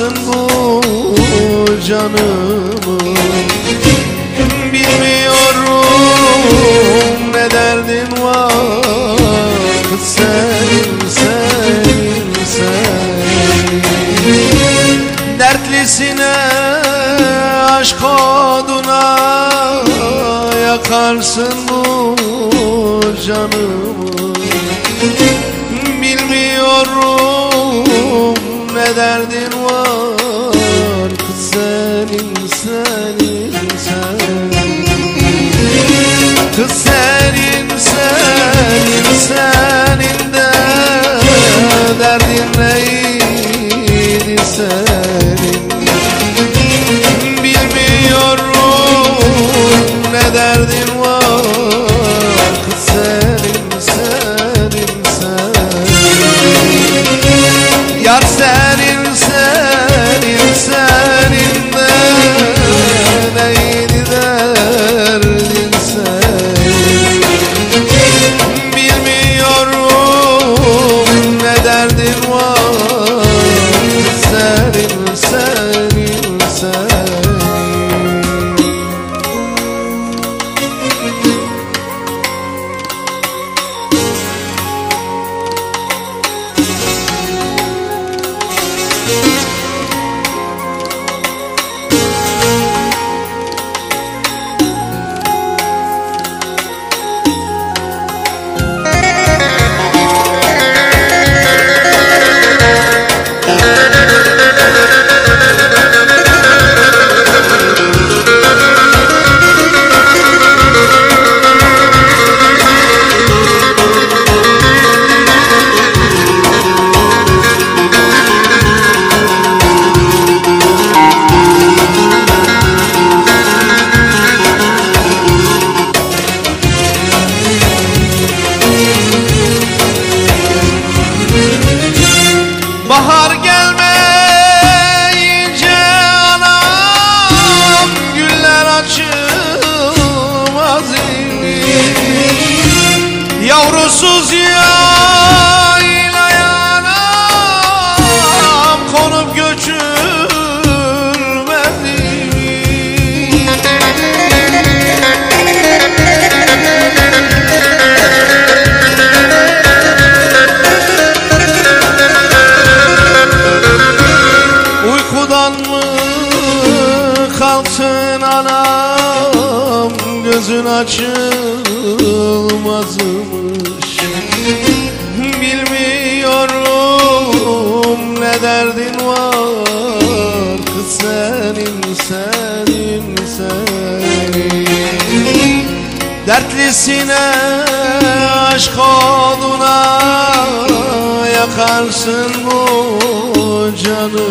yakarsın bu canımı. Bilmiyorum ne derdin var. Kız senin senin senin Dertlisine aşk oduna Yakarsın bu canımı. Bilmiyorum ne derdin var Kız senin senin senin. Kız senin senin senin de Derdin neydi senin? Bilmiyorum ne derdin Bahar gelmeyince anam Güller açılmaz. İmiş Yavrusuz yaylaya Uykudan mı kalksın anam? Gözün açılmazmış. Bilmiyorum ne derdin var? Kız senin senin senin. Dertlisine aşk oduna Yakarsın bu canı